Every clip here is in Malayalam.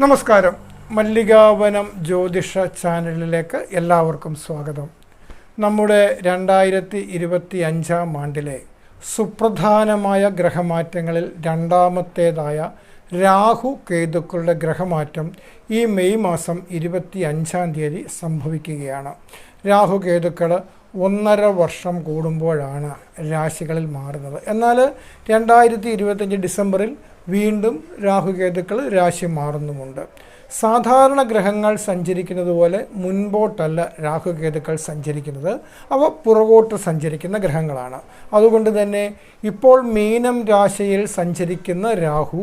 നമസ്കാരം. മല്ലികാവനം ജ്യോതിഷ ചാനലിലേക്ക് എല്ലാവർക്കും സ്വാഗതം. നമ്മുടെ രണ്ടായിരത്തി ഇരുപത്തി അഞ്ചാം ആണ്ടിലെ സുപ്രധാനമായ ഗ്രഹമാറ്റങ്ങളിൽ രണ്ടാമത്തേതായ രാഹു കേതുക്കളുടെ ഗ്രഹമാറ്റം ഈ മെയ് മാസം ഇരുപത്തി അഞ്ചാം തീയതി സംഭവിക്കുകയാണ്. രാഹു കേതുക്കൾ ഒന്നര വർഷം കൂടുമ്പോഴാണ് രാശികളിൽ മാറുന്നത്. എന്നാൽ രണ്ടായിരത്തി ഇരുപത്തഞ്ച് ഡിസംബറിൽ വീണ്ടും രാഹുകേതുക്കൾ രാശി മാറുന്നുമുണ്ട്. സാധാരണ ഗ്രഹങ്ങൾ സഞ്ചരിക്കുന്നത് പോലെ മുൻപോട്ടല്ല രാഹുകേതുക്കൾ സഞ്ചരിക്കുന്നത്. അവ പുറകോട്ട് സഞ്ചരിക്കുന്ന ഗ്രഹങ്ങളാണ്. അതുകൊണ്ട് തന്നെ ഇപ്പോൾ മീനം രാശിയിൽ സഞ്ചരിക്കുന്ന രാഹു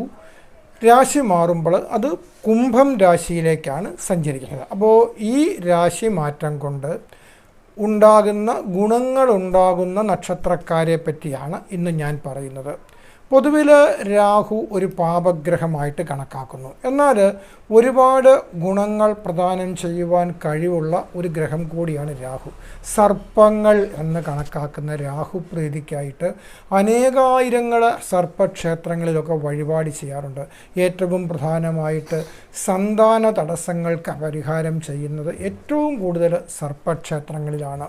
രാശി മാറുമ്പോൾ അത് കുംഭം രാശിയിലേക്കാണ് സഞ്ചരിക്കുന്നത്. അപ്പോൾ ഈ രാശി മാറ്റം കൊണ്ട് ഉണ്ടാകുന്ന ഗുണങ്ങളുണ്ടാകുന്ന നക്ഷത്രക്കാരെ പറ്റിയാണ് ഇന്ന് ഞാൻ പറയുന്നത്. പൊതുവിൽ രാഹു ഒരു പാപഗ്രഹമായിട്ട് കണക്കാക്കുന്നു. എന്നാൽ ഒരുപാട് ഗുണങ്ങൾ പ്രദാനം ചെയ്യുവാൻ കഴിവുള്ള ഒരു ഗ്രഹം കൂടിയാണ് രാഹു. സർപ്പങ്ങൾ എന്ന് കണക്കാക്കുന്ന രാഹു പ്രീതിക്കായിട്ട് അനേകായിരങ്ങൾ സർപ്പക്ഷേത്രങ്ങളിലൊക്കെ വഴിപാട് ചെയ്യാറുണ്ട്. ഏറ്റവും പ്രധാനമായിട്ട് സന്താന തടസ്സങ്ങൾക്ക് പരിഹാരം ചെയ്യുന്നത് ഏറ്റവും കൂടുതൽ സർപ്പക്ഷേത്രങ്ങളിലാണ്.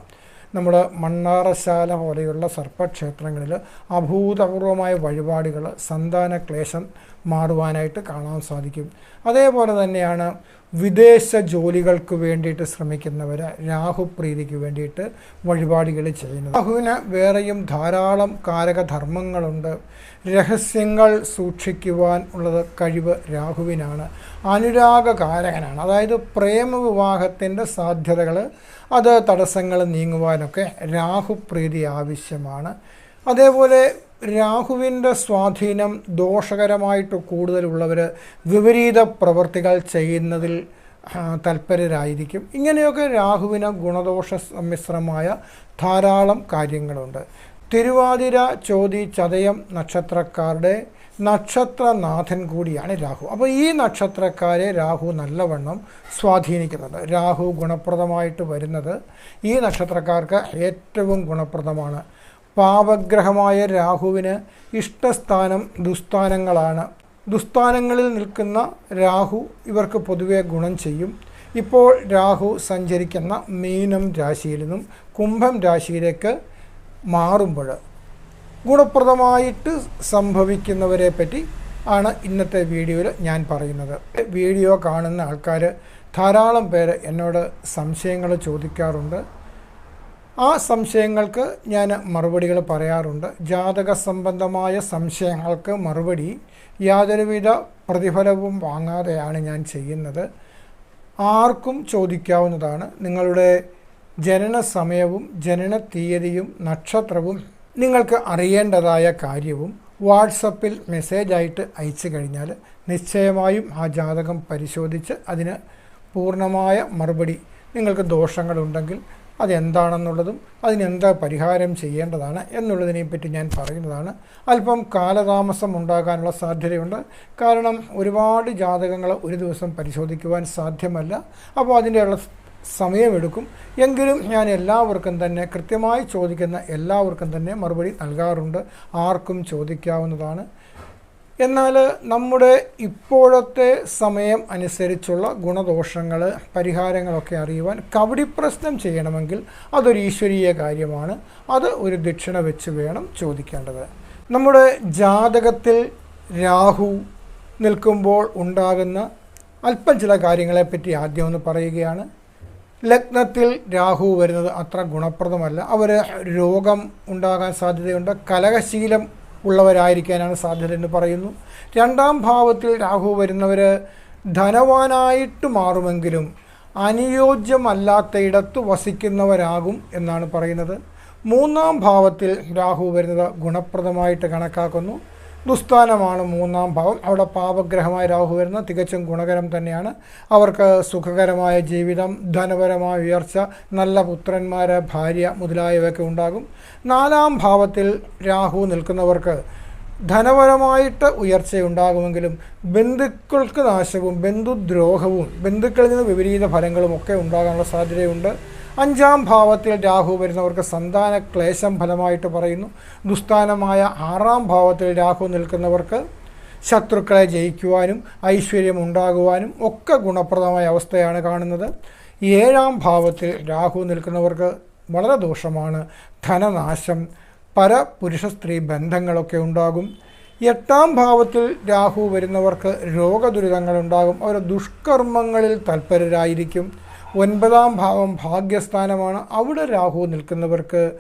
നമ്മുടെ മണ്ണാറശാല പോലെയുള്ള സർപ്പക്ഷേത്രങ്ങളിൽ അഭൂതപൂർവമായ വഴിപാടുകൾ സന്താന ക്ലേശം മാറുവാനായിട്ട് കാണാൻ സാധിക്കും. അതേപോലെ തന്നെയാണ് വിദേശ ജോലികൾക്ക് വേണ്ടിയിട്ട് ശ്രമിക്കുന്നവർ രാഹുപ്രീതിക്ക് വേണ്ടിയിട്ട് വഴിപാടുകൾ ചെയ്യുന്നത്. രാഹുവിന് വേറെയും ധാരാളം കാരകധർമ്മങ്ങളുണ്ട്. രഹസ്യങ്ങൾ സൂക്ഷിക്കുവാൻ ഉള്ളത് കഴിവ് രാഹുവിനാണ്. അനുരാഗകാരകനാണ്. അതായത് പ്രേമവിവാഹത്തിന്റെ സാധ്യതകൾ അത് തടസ്സങ്ങൾ നീങ്ങുവാനൊക്കെ രാഹുപ്രീതി ആവശ്യമാണ്. അതേപോലെ രാഹുവിന്റെ സ്വാധീനം ദോഷകരമായിട്ട് കൂടുതലുള്ളവർ വിപരീത പ്രവൃത്തികൾ ചെയ്യുന്നതിൽ തൽപരരായിരിക്കും ഇങ്ങനെയൊക്കെ രാഹുവിന് ഗുണദോഷ സമ്മിശ്രമായ ധാരാളം കാര്യങ്ങളുണ്ട്. തിരുവാതിര ചോതി ചതയം നക്ഷത്രക്കാരുടെ നക്ഷത്രനാഥൻ കൂടിയാണ് രാഹു. അപ്പോൾ ഈ നക്ഷത്രക്കാരെ രാഹു നല്ലവണ്ണം സ്വാധീനിക്കുന്നുണ്ട്. രാഹു ഗുണപ്രദമായിട്ട് വരുന്നത് ഈ നക്ഷത്രക്കാർക്ക് ഏറ്റവും ഗുണപ്രദമാണ്. പാപഗ്രഹമായ രാഹുവിന് ഇഷ്ടസ്ഥാനം ദുസ്ഥാനങ്ങളാണ്. ദുസ്ഥാനങ്ങളിൽ നിൽക്കുന്ന രാഹു ഇവർക്ക് പൊതുവെ ഗുണം ചെയ്യും. ഇപ്പോൾ രാഹു സഞ്ചരിക്കുന്ന മീനം രാശിയിൽ നിന്നും കുംഭം രാശിയിലേക്ക് മാറുമ്പോൾ ഗുണപ്രദമായിട്ട് സംഭവിക്കുന്നവരെ പറ്റി ആണ് ഇന്നത്തെ വീഡിയോയിൽ ഞാൻ പറയുന്നത്. വീഡിയോ കാണുന്ന ആൾക്കാർ ധാരാളം പേര് എന്നോട് സംശയങ്ങൾ ചോദിക്കാറുണ്ട്. ആ സംശയങ്ങൾക്ക് ഞാൻ മറുപടികൾ പറയാറുണ്ട്. ജാതക സംബന്ധമായ സംശയങ്ങൾക്ക് മറുപടി യാതൊരുവിധ പ്രതിഫലവും വാങ്ങാതെയാണ് ഞാൻ ചെയ്യുന്നത്. ആർക്കും ചോദിക്കാവുന്നതാണ്. നിങ്ങളുടെ ജനന സമയവും ജനന തീയതിയും നക്ഷത്രവും നിങ്ങൾക്ക് അറിയേണ്ടതായ കാര്യവും വാട്സപ്പിൽ മെസ്സേജായിട്ട് അയച്ചു കഴിഞ്ഞാൽ നിശ്ചയമായും ആ ജാതകം പരിശോധിച്ച് അതിന് പൂർണമായ മറുപടി നിങ്ങൾക്ക് ദോഷങ്ങളുണ്ടെങ്കിൽ അതെന്താണെന്നുള്ളതും അതിനെന്താ പരിഹാരം ചെയ്യേണ്ടതാണ് എന്നുള്ളതിനെപ്പറ്റി ഞാൻ പറയുന്നതാണ്. അല്പം കാലതാമസം ഉണ്ടാകാനുള്ള സാധ്യതയുണ്ട്. കാരണം ഒരുപാട് ജാതകങ്ങൾ ഒരു ദിവസം പരിശോധിക്കുവാൻ സാധ്യമല്ല. അപ്പോൾ അതിന്റെയുള്ള സമയമെടുക്കും. എങ്കിലും ഞാൻ എല്ലാവർക്കും തന്നെ കൃത്യമായി ചോദിക്കുന്ന എല്ലാവർക്കും തന്നെ മറുപടി നൽകാറുണ്ട്. ആർക്കും ചോദിക്കാവുന്നതാണ്. എന്നാൽ നമ്മുടെ ഇപ്പോഴത്തെ സമയം അനുസരിച്ചുള്ള ഗുണദോഷങ്ങൾ പരിഹാരങ്ങളൊക്കെ അറിയുവാൻ കവടി പ്രശ്നം ചെയ്യണമെങ്കിൽ അതൊരു ഈശ്വരീയ കാര്യമാണ്. അത് ഒരു ദക്ഷിണ വെച്ച് വേണം ചോദിക്കേണ്ടത്. നമ്മുടെ ജാതകത്തിൽ രാഹു നിൽക്കുമ്പോൾ ഉണ്ടാകുന്ന അല്പം ചില കാര്യങ്ങളെപ്പറ്റി ആദ്യം ഒന്ന് പറയുകയാണ്. ലഗ്നത്തിൽ രാഹു വരുന്നത് അത്ര ഗുണപ്രദമല്ല. അവർ രോഗം ഉണ്ടാകാൻ സാധ്യതയുണ്ട്. കലഹശീലം ഉള്ളവരായിരിക്കാനാണ് സാധ്യത എന്ന് പറയുന്നു. രണ്ടാം ഭാവത്തിൽ രാഹു വരുന്നവർ ധനവാനായിട്ട് മാറുമെങ്കിലും അനുയോജ്യമല്ലാത്ത ഇടത്ത് വസിക്കുന്നവരാകും എന്നാണ് പറയുന്നത്. മൂന്നാം ഭാവത്തിൽ രാഹു വരുന്നത് ഗുണപ്രദമായിട്ട് കണക്കാക്കുന്നു. ദുസ്ഥാനമാണ് മൂന്നാം ഭാവം. അവിടെ പാപഗ്രഹമായ രാഹു വരുന്ന. തികച്ചും ഗുണകരം തന്നെയാണ്. അവർക്ക് സുഖകരമായ ജീവിതം ധനപരമായ ഉയർച്ച നല്ല പുത്രന്മാർ ഭാര്യ മുതലായവയൊക്കെ ഉണ്ടാകും. നാലാം ഭാവത്തിൽ രാഹു നിൽക്കുന്നവർക്ക് ധനപരമായിട്ട് ഉയർച്ചയുണ്ടാകുമെങ്കിലും ബന്ധുക്കൾക്ക് നാശവും ബന്ധുദ്രോഹവും ബന്ധുക്കളിൽ നിന്ന് വിപരീത ഫലങ്ങളും ഒക്കെ ഉണ്ടാകാനുള്ള സാധ്യതയുണ്ട്. അഞ്ചാം ഭാവത്തിൽ രാഹു വരുന്നവർക്ക് സന്താന ക്ലേശം ഫലമായിട്ട് പറയുന്നു. ദുസ്ഥാനമായ ആറാം ഭാവത്തിൽ രാഹു നിൽക്കുന്നവർക്ക് ശത്രുക്കളെ ജയിക്കുവാനും ഐശ്വര്യം ഉണ്ടാകുവാനും ഒക്കെ ഗുണപ്രദമായ അവസ്ഥയാണ് കാണുന്നത്. ഏഴാം ഭാവത്തിൽ രാഹു നിൽക്കുന്നവർക്ക് വളരെ ദോഷമാണ്. ധനനാശം പരപുരുഷ സ്ത്രീ ബന്ധങ്ങളൊക്കെ ഉണ്ടാകും. എട്ടാം ഭാവത്തിൽ രാഹു വരുന്നവർക്ക് രോഗദുരിതങ്ങളുണ്ടാകും അവർ ദുഷ്കർമ്മങ്ങളിൽ തൽപരരായിരിക്കും. ഒൻപതാം ഭാവം ഭാഗ്യസ്ഥാനമാണ്. അവിടെ രാഹു നിൽക്കുന്നവർക്ക്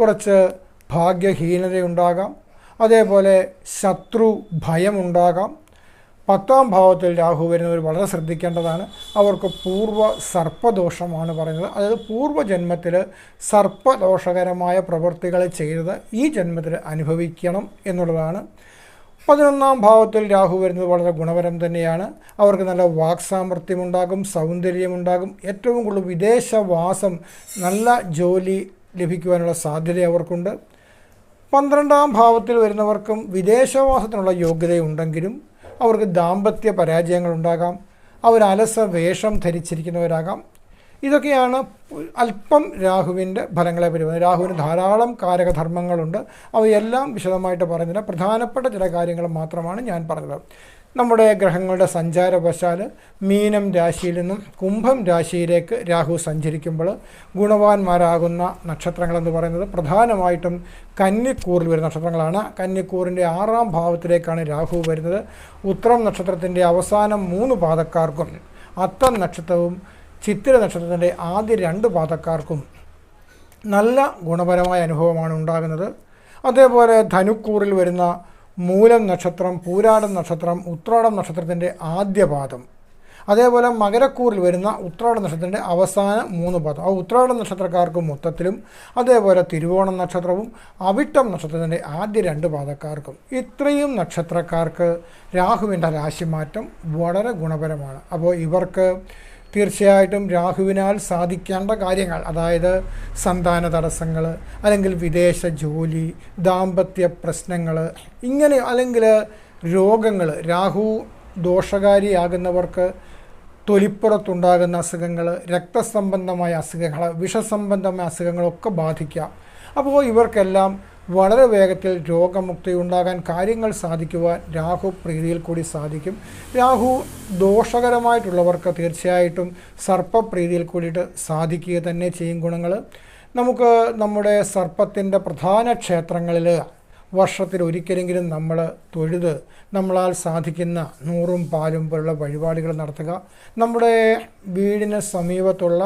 കുറച്ച് ഭാഗ്യഹീനതയുണ്ടാകാം. അതേപോലെ ശത്രു ഭയമുണ്ടാകാം. പത്താം ഭാവത്തിൽ രാഹു വരുന്നവർ വളരെ ശ്രദ്ധിക്കേണ്ടതാണ്. അവർക്ക് പൂർവ സർപ്പദോഷമാണ് പറയുന്നത്. അതായത് പൂർവജന്മത്തിൽ സർപ്പദോഷകരമായ പ്രവൃത്തികൾ ചെയ്തത് ഈ ജന്മത്തിൽ അനുഭവിക്കണം എന്നുള്ളതാണ്. പതിനൊന്നാം ഭാവത്തിൽ രാഹു വരുന്നത് വളരെ ഗുണപരം തന്നെയാണ്. അവർക്ക് നല്ല വാക്സാമർത്ഥ്യമുണ്ടാകും സൗന്ദര്യമുണ്ടാകും. ഏറ്റവും കൂടുതൽ വിദേശവാസം നല്ല ജോലി ലഭിക്കുവാനുള്ള സാധ്യത അവർക്കുണ്ട്. പന്ത്രണ്ടാം ഭാവത്തിൽ വരുന്നവർക്കും വിദേശവാസത്തിനുള്ള യോഗ്യതയുണ്ടെങ്കിലും അവർക്ക് ദാമ്പത്യ പരാജയങ്ങളുണ്ടാകാം. അവർ അലസ വേഷം ധരിച്ചിരിക്കുന്നവരാകാം. ഇതൊക്കെയാണ് അല്പം രാഹുവിന്റെ ഫലങ്ങളെ പറ്റി രാഹുവിന് ധാരാളം കാരകധർമ്മങ്ങളുണ്ട്. അവയെല്ലാം വിശദമായിട്ട് പറയുന്നില്ല. പ്രധാനപ്പെട്ട ചില കാര്യങ്ങൾ മാത്രമാണ് ഞാൻ പറഞ്ഞത്. നമ്മുടെ ഗ്രഹങ്ങളുടെ സഞ്ചാരവശാൽ മീനം രാശിയിൽ നിന്നും കുംഭം രാശിയിലേക്ക് രാഹു സഞ്ചരിക്കുമ്പോൾ ഗുണവാന്മാരാകുന്ന നക്ഷത്രങ്ങളെന്ന് പറയുന്നത് പ്രധാനമായിട്ടും കന്നിക്കൂറിൽ വരുന്ന നക്ഷത്രങ്ങളാണ്. കന്നിക്കൂറിന്റെ ആറാം ഭാവത്തിലേക്കാണ് രാഹു വരുന്നത്. ഉത്രം നക്ഷത്രത്തിന്റെ അവസാനം മൂന്ന് പാദക്കാർക്കും അത്തം നക്ഷത്രവും ചിത്തിര നക്ഷത്രത്തിന്റെ ആദ്യ രണ്ട് പാതക്കാർക്കും നല്ല ഗുണപരമായ അനുഭവമാണ് ഉണ്ടാകുന്നത്. അതേപോലെ ധനുക്കൂറിൽ വരുന്ന മൂലം നക്ഷത്രം പൂരാടം നക്ഷത്രം ഉത്രാടം നക്ഷത്രത്തിന്റെ ആദ്യ പാദം. അതേപോലെ മകരക്കൂറിൽ വരുന്ന ഉത്രാട നക്ഷത്രത്തിന്റെ അവസാന മൂന്ന് പാദം. ആ ഉത്രാട നക്ഷത്രക്കാർക്ക് മൊത്തത്തിലും അതേപോലെ തിരുവോണം നക്ഷത്രവും അവിട്ടം നക്ഷത്രത്തിന്റെ ആദ്യ രണ്ട് പാദക്കാർക്കും. ഇത്രയും നക്ഷത്രക്കാർക്ക് രാഹുവിന്റെ രാശിമാറ്റം വളരെ ഗുണപരമാണ്. അപ്പോൾ ഇവർക്ക് തീർച്ചയായിട്ടും രാഹുവിനാൽ സാധിക്കേണ്ട കാര്യങ്ങൾ അതായത് സന്താന തടസ്സങ്ങൾ അല്ലെങ്കിൽ വിദേശ ജോലി ദാമ്പത്യ പ്രശ്നങ്ങൾ ഇങ്ങനെ അല്ലെങ്കിൽ രോഗങ്ങൾ രാഹു ദോഷകാരിയാകുന്നവർക്ക് തൊലിപ്പുറത്തുണ്ടാകുന്ന അസുഖങ്ങൾ രക്തസംബന്ധമായ അസുഖങ്ങൾ വിഷസംബന്ധമായ അസുഖങ്ങളൊക്കെ ബാധിക്കാം. അപ്പോൾ ഇവർക്കെല്ലാം വളരെ വേഗത്തിൽ രോഗമുക്തി ഉണ്ടാകാൻ കാര്യങ്ങൾ സാധിക്കുവാൻ രാഹു പ്രീതിയിൽ കൂടി സാധിക്കും. രാഹു ദോഷകരമായിട്ടുള്ളവർക്ക് തീർച്ചയായിട്ടും സർപ്പപ്രീതിയിൽ കൂടിയിട്ട് സാധിക്കുക തന്നെ ചെയ്യും ഗുണങ്ങൾ നമുക്ക് നമ്മുടെ സർപ്പത്തിന്റെ പ്രധാന ക്ഷേത്രങ്ങളിൽ വർഷത്തിൽ ഒരിക്കലെങ്കിലും നമ്മൾ തൊഴുത് നമ്മളാൽ സാധിക്കുന്ന നൂറും പാലും പോലുള്ള വഴിപാടുകൾ നടത്തുക. നമ്മുടെ വീടിന് സമീപത്തുള്ള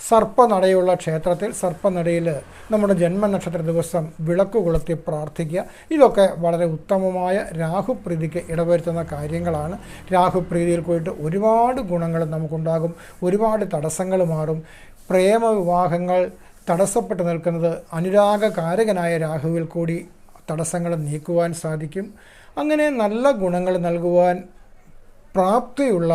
സർപ്പനടയുള്ള ക്ഷേത്രത്തിൽ സർപ്പനടയിൽ നമ്മുടെ ജന്മനക്ഷത്ര ദിവസം വിളക്ക് കൊളുത്തി പ്രാർത്ഥിക്കുക. ഇതൊക്കെ വളരെ ഉത്തമമായ രാഹുപ്രീതിക്ക് ഇടവരുത്തുന്ന കാര്യങ്ങളാണ്. രാഹുപ്രീതിയിൽ പോയിട്ട് ഒരുപാട് ഗുണങ്ങൾ നമുക്കുണ്ടാകും. ഒരുപാട് തടസ്സങ്ങൾ മാറും. പ്രേമവിവാഹങ്ങൾ തടസ്സപ്പെട്ട് നിൽക്കുന്നത് അനുരാഗകാരകനായ രാഹുവിൽ കൂടി തടസ്സങ്ങൾ നീക്കുവാൻ സാധിക്കും. അങ്ങനെ നല്ല ഗുണങ്ങൾ നൽകുവാൻ പ്രാപ്തിയുള്ള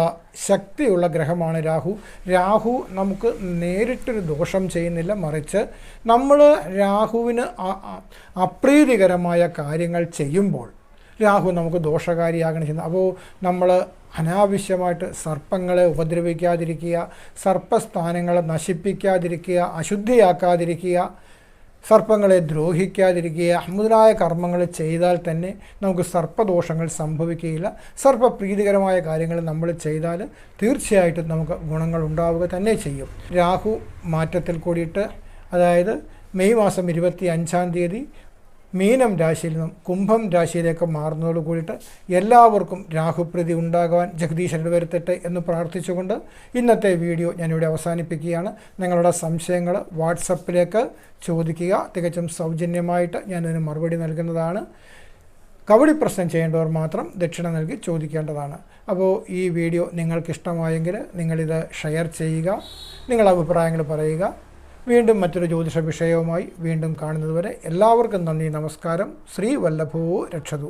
ശക്തിയുള്ള ഗ്രഹമാണ് രാഹു. രാഹു നമുക്ക് നേരിട്ടൊരു ദോഷം ചെയ്യുന്നില്ല. മറിച്ച് നമ്മൾ രാഹുവിന് അപ്രീതികരമായ കാര്യങ്ങൾ ചെയ്യുമ്പോൾ രാഹു നമുക്ക് ദോഷകാരിയാകണം ചെയ്യുന്നത് അപ്പോൾ നമ്മൾ അനാവശ്യമായിട്ട് സർപ്പങ്ങളെ ഉപദ്രവിക്കാതിരിക്കുക സർപ്പസ്ഥാനങ്ങളെ നശിപ്പിക്കാതിരിക്കുക അശുദ്ധിയാക്കാതിരിക്കുക സർപ്പങ്ങളെ ദ്രോഹിക്കാതിരിക്കുക അഹമ്മദായ കർമ്മങ്ങൾ ചെയ്താൽ തന്നെ നമുക്ക് സർപ്പദോഷങ്ങൾ സംഭവിക്കുകയില്ല. സർപ്പപ്രീതികരമായ കാര്യങ്ങൾ നമ്മൾ ചെയ്താൽ തീർച്ചയായിട്ടും നമുക്ക് ഗുണങ്ങൾ ഉണ്ടാവുക തന്നെ ചെയ്യും. രാഹു മാറ്റത്തിൽ കൂടിയിട്ട് അതായത് മെയ് മാസം ഇരുപത്തി അഞ്ചാം തീയതി മീനം രാശിയിൽ നിന്നും കുംഭം രാശിയിലേക്ക് മാറുന്നതോട് കൂടിയിട്ട് എല്ലാവർക്കും രാഹുപ്രതി ഉണ്ടാകുവാൻ ജഗദീശൻ വരുത്തട്ടെ എന്ന് പ്രാർത്ഥിച്ചുകൊണ്ട് ഇന്നത്തെ വീഡിയോ ഞാനിവിടെ അവസാനിപ്പിക്കുകയാണ്. നിങ്ങളുടെ സംശയങ്ങൾ വാട്സപ്പിലേക്ക് ചോദിക്കുക. തികച്ചും സൗജന്യമായിട്ട് ഞാനതിന് മറുപടി നൽകുന്നതാണ്. കവടി പ്രശ്നം ചെയ്യേണ്ടവർ മാത്രം ദക്ഷിണ നൽകി ചോദിക്കേണ്ടതാണ്. അപ്പോൾ ഈ വീഡിയോ നിങ്ങൾക്കിഷ്ടമായെങ്കിൽ നിങ്ങളിത് ഷെയർ ചെയ്യുക. നിങ്ങളുടെ അഭിപ്രായങ്ങൾ പറയുക. വീണ്ടും മറ്റൊരു ജ്യോതിഷ വിഷയവുമായി വീണ്ടും കാണുന്നതുവരെ എല്ലാവർക്കും നന്ദി നമസ്കാരം. ശ്രീ വല്ലഭോ രക്ഷതു.